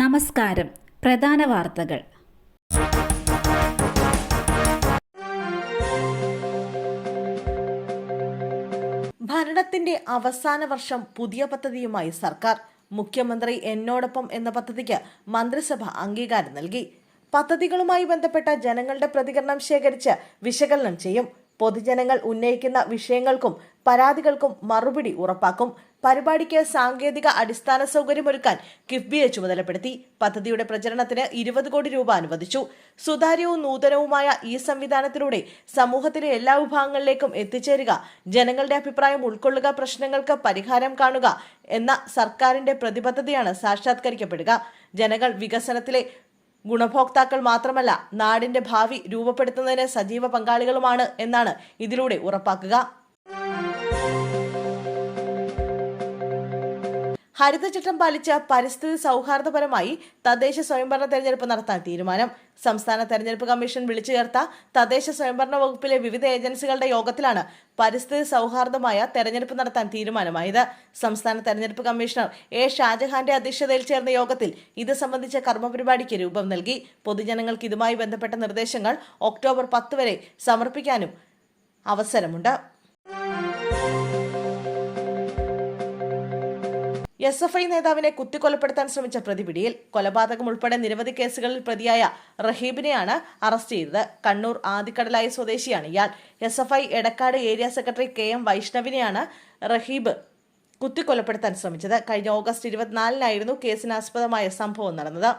നമസ്കാരം. പ്രധാന വാർത്തകൾ. ഭരണത്തിന്റെ അവസാന വർഷം പുതിയ പദ്ധതിയുമായി സർക്കാർ. മുഖ്യമന്ത്രി എന്നോടൊപ്പം എന്ന പദ്ധതിക്ക് മന്ത്രിസഭ അംഗീകാരം നൽകി. പദ്ധതികളുമായി ബന്ധപ്പെട്ട ജനങ്ങളുടെ പ്രതികരണം ശേഖരിച്ച് വിശകലനം ചെയ്യും. പൊതുജനങ്ങൾ ഉന്നയിക്കുന്ന വിഷയങ്ങൾക്കും പരാതികൾക്കും മറുപടി ഉറപ്പാക്കും. പരിപാടിക്ക് സാങ്കേതിക അടിസ്ഥാന സൗകര്യമൊരുക്കാൻ കിഫ്ബിയെ ചുമതലപ്പെടുത്തി. പദ്ധതിയുടെ പ്രചരണത്തിന് ഇരുപത് കോടി രൂപ അനുവദിച്ചു. സുതാര്യവും നൂതനവുമായ ഈ സംവിധാനത്തിലൂടെ സമൂഹത്തിലെ എല്ലാ വിഭാഗങ്ങളിലേക്കും എത്തിച്ചേരുക ജനങ്ങളുടെ അഭിപ്രായം ഉൾക്കൊള്ളുക പ്രശ്നങ്ങൾക്ക് പരിഹാരം കാണുക എന്ന സർക്കാരിന്റെ പ്രതിബദ്ധതയാണ് സാക്ഷാത്കരിക്കപ്പെടുക. ജനങ്ങൾ വികസനത്തിലെ ഗുണഭോക്താക്കൾ മാത്രമല്ല നാടിന്റെ ഭാവി രൂപപ്പെടുത്തുന്നതിന് സജീവ പങ്കാളികളുമാണ് എന്നാണ് ഇതിലൂടെ ഉറപ്പാക്കുക. ഹരിതചട്ടം പാലിച്ച് പരിസ്ഥിതി സൗഹാർദ്ദപരമായി തദ്ദേശ സ്വയംഭരണ തെരഞ്ഞെടുപ്പ് നടത്താൻ തീരുമാനം. സംസ്ഥാന തെരഞ്ഞെടുപ്പ് കമ്മീഷൻ വിളിച്ചു ചേർത്ത തദ്ദേശ സ്വയംഭരണ വകുപ്പിലെ വിവിധ ഏജൻസികളുടെ യോഗത്തിലാണ് പരിസ്ഥിതി സൗഹാർദ്ദമായ തെരഞ്ഞെടുപ്പ് നടത്താൻ തീരുമാനമായത്. സംസ്ഥാന തെരഞ്ഞെടുപ്പ് കമ്മീഷണർ എ ഷാജഹാന്റെ അധ്യക്ഷതയിൽ ചേർന്ന യോഗത്തിൽ ഇത് സംബന്ധിച്ച കർമ്മപരിപാടിക്ക് രൂപം നൽകി. പൊതുജനങ്ങൾക്ക് ഇതുമായി ബന്ധപ്പെട്ട നിർദ്ദേശങ്ങൾ ഒക്ടോബർ പത്ത് വരെ സമർപ്പിക്കാനും അവസരമുണ്ട്. എസ് എഫ് ഐ നേതാവിനെ കുത്തിക്കൊലപ്പെടുത്താൻ ശ്രമിച്ച പ്രതിപിടിയിൽ കൊലപാതകം ഉൾപ്പെടെ നിരവധി കേസുകളിൽ പ്രതിയായ റഹീബിനെയാണ് അറസ്റ്റ് ചെയ്തത്. കണ്ണൂർ ആദിക്കടലായ സ്വദേശിയാണ് ഇയാൾ. S F I Edakkad area secretary K M വൈഷ്ണവിനെയാണ് Raheeb കുത്തിക്കൊലപ്പെടുത്താൻ ശ്രമിച്ചത്. കഴിഞ്ഞ ഓഗസ്റ്റ് ഇരുപത്തിനാലിനായിരുന്നു കേസിനാസ്പദമായ സംഭവം നടന്നത്.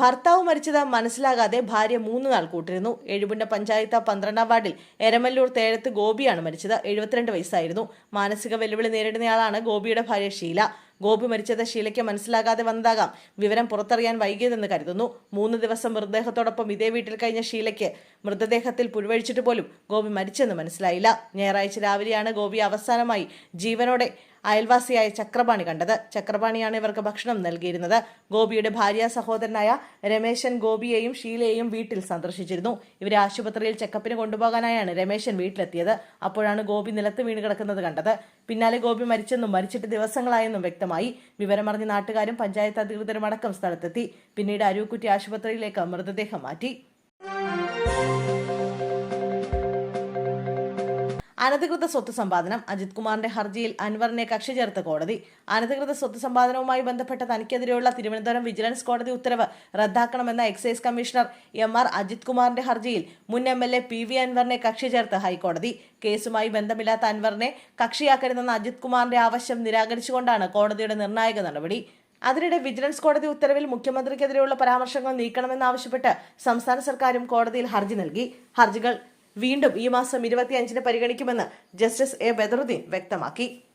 ഭർത്താവ് മരിച്ചത് മനസ്സിലാകാതെ ഭാര്യ മൂന്ന് നാൾ കൂട്ടിരുന്നു. എഴുപുന്ന പഞ്ചായത്ത് പന്ത്രണ്ടാം വാർഡിൽ എരമല്ലൂർ തേഴത്ത് ഗോപിയാണ് മരിച്ചത്. എഴുപത്തിരണ്ട് വയസ്സായിരുന്നു. മാനസിക വെല്ലുവിളി നേരിടുന്നയാളാണ് ഗോപിയുടെ ഭാര്യ ഷീല. ഗോപി മരിച്ചത് ഷീലയ്ക്ക് മനസ്സിലാകാതെ വന്നതാകാം. വിവരം പുറത്തറിയാൻ വൈകിയതെന്ന് കരുതുന്നു. മൂന്ന് ദിവസം മൃതദേഹത്തോടൊപ്പം ഇതേ വീട്ടിൽ കഴിഞ്ഞ ഷീലയ്ക്ക് മൃതദേഹത്തിൽ പുഴുവഴിച്ചിട്ട് പോലും ഗോപി മരിച്ചെന്ന് മനസ്സിലായില്ല. ഞായറാഴ്ച രാവിലെയാണ് ഗോപി അവസാനമായി ജീവനോടെ അയൽവാസിയായ ചക്രപാണി കണ്ടത്. ചക്രപാണിയാണ് ഇവർക്ക് ഭക്ഷണം നൽകിയിരുന്നത്. ഗോപിയുടെ ഭാര്യ സഹോദരനായ രമേശൻ ഗോപിയെയും ഷീലയെയും വീട്ടിൽ സന്ദർശിച്ചിരുന്നു. ഇവരെ ആശുപത്രിയിൽ ചെക്കപ്പിന് കൊണ്ടുപോകാനായാണ് രമേശൻ വീട്ടിലെത്തിയത്. അപ്പോഴാണ് ഗോപി നിലത്ത് വീണ് കിടക്കുന്നത് കണ്ടത്. പിന്നാലെ ഗോപി മരിച്ചെന്നും മരിച്ചിട്ട് ദിവസങ്ങളായെന്നും വ്യക്തമായി. വിവരമറിഞ്ഞ നാട്ടുകാരും പഞ്ചായത്ത് അധികൃതരും അടക്കം സ്ഥലത്തെത്തി. പിന്നീട് അരൂക്കുറ്റി ആശുപത്രിയിലേക്ക് മൃതദേഹം മാറ്റി. അനധികൃത സ്വത്ത് സമ്പാദനം. അജിത് കുമാറിന്റെ ഹർജിയിൽ അൻവറിനെ കക്ഷി ചേർത്ത കോടതി. അനധികൃത സ്വത്ത് സമ്പാദനവുമായി ബന്ധപ്പെട്ട തനിക്കെതിരെയുള്ള തിരുവനന്തപുരം വിജിലൻസ് കോടതി ഉത്തരവ് റദ്ദാക്കണമെന്ന excise commissioner M R Ajith കുമാറിന്റെ ഹർജിയിൽ മുൻ M L A P V അൻവറിനെ കക്ഷി ചേർത്ത് ഹൈക്കോടതി. കേസുമായി ബന്ധമില്ലാത്ത അൻവറിനെ കക്ഷിയാക്കരുതെന്ന അജിത് കുമാറിന്റെ ആവശ്യം നിരാകരിച്ചുകൊണ്ടാണ് കോടതിയുടെ നിർണായക നടപടി. അതിനിടെ വിജിലൻസ് കോടതി ഉത്തരവിൽ മുഖ്യമന്ത്രിക്കെതിരെയുള്ള പരാമർശങ്ങൾ നീക്കണമെന്നാവശ്യപ്പെട്ട് സംസ്ഥാന സർക്കാരും കോടതിയിൽ ഹർജി നൽകി. ഹർജികൾ വീണ്ടും ഈ മാസം ഇരുപത്തിയഞ്ചിന് പരിഗണിക്കുമെന്ന് ജസ്റ്റിസ് എ ബദറുദ്ദീൻ വ്യക്തമാക്കി.